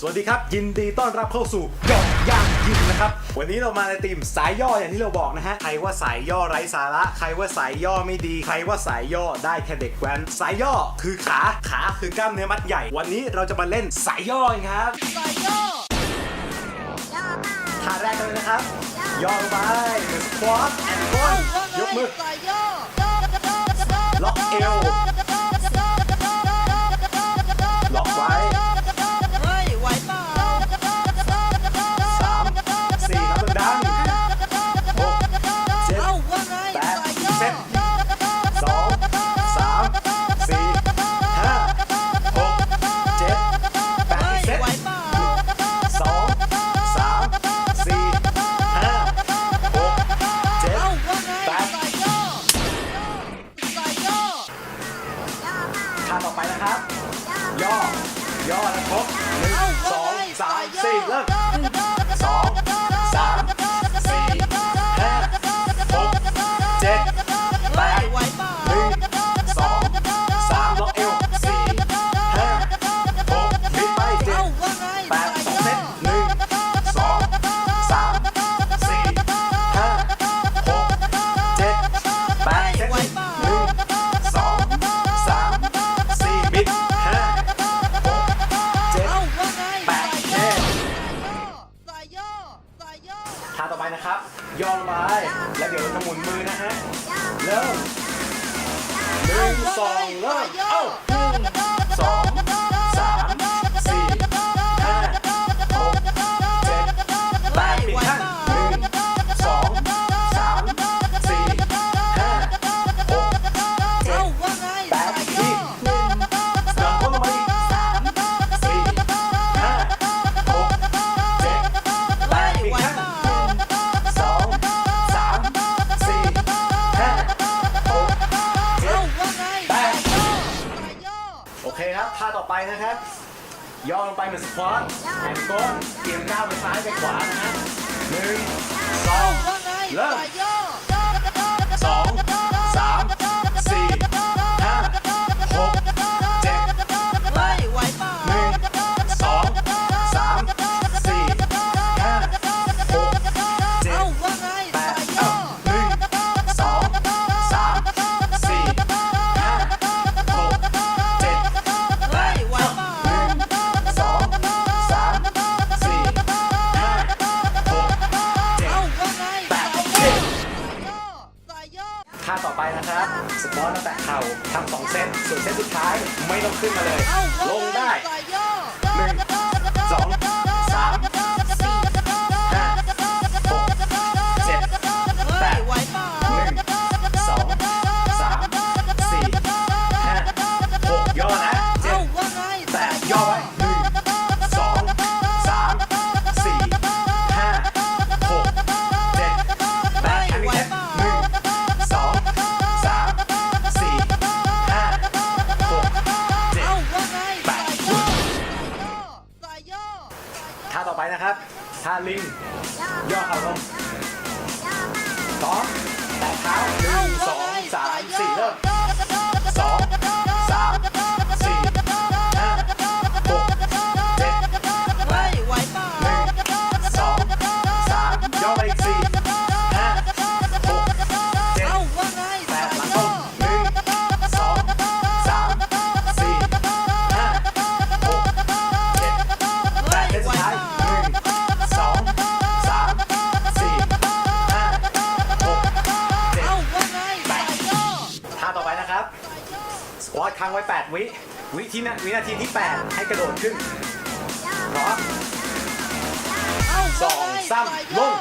สวัสดีครับ ยินดีต้อนรับเข้าสู่ย่อกย่างยิมนะครับ วันนี้เรามาในทีมสายย่ออย่างที่เราบอกนะฮะ ใครว่าสายย่อไร้สาระ ใครว่าสายย่อไม่ดี ใครว่าสายย่อได้แค่เด็กแว้น สายย่อคือขา ขาคือกล้ามเนื้อมัดใหญ่ วันนี้เราจะมาเล่นสายย่อกันครับ สายย่อย่าท่าแรกเลยนะครับ ย่อไปควอตแอนด์บอลยกมือสายย่อย่อย่อล็อกเอว up. ท่าต่อไปนะครับ ย่อลงไป แล้วเดี๋ยวจะหมุนมือนะฮะ เริ่มหนึ่งสองเริ่มเอ้า เคครับท่าต่อไปนะครับ ย่อลงไปเหมือนสควอตแอนก้นเตรียมก้าวไปซ้ายไปขวานะครัหนึ่งสองเริ่ม่าต่อไปนะครับสปอตตั้งแต่เข่าทำสองเซตส่วนเซตสุดท้ายไม่ต้องขึ้นมาเลย ลงได้หนึ่งสอง ต่อไปนะครับทาลิงย่อเข่าลงสองแตะเท้าหนึ่งสองสามสี่เริ่ม พังไว้ 8 วิวิที่นะวินาทีที่ 8 ให้กระโดดขึ้นพร้อมสองสามลง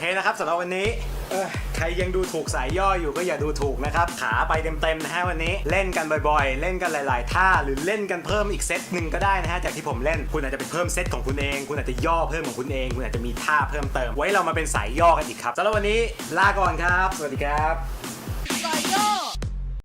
เคนะครับสำหรับวันนี้ใครยังดูถูกสายย่ออยู่ก็อย่าดูถูกนะครับ ขาไปเต็มๆนะฮะวันนี้ เล่นกันบ่อยๆ เล่นกันหลายๆ ท่า หรือเล่นกันเพิ่มอีกเซตหนึ่งก็ได้นะฮะจากที่ผมเล่นคุณอาจจะเป็นเพิ่มเซตของคุณเอง คุณอาจจะย่อเพิ่มของคุณเอง คุณอาจจะมีท่าเพิ่มเติม ไว้เรามาเป็นสายย่อกันอีกครับสำหรับวันนี้ลาก่อนครับ สวัสดีครับ สายย่อ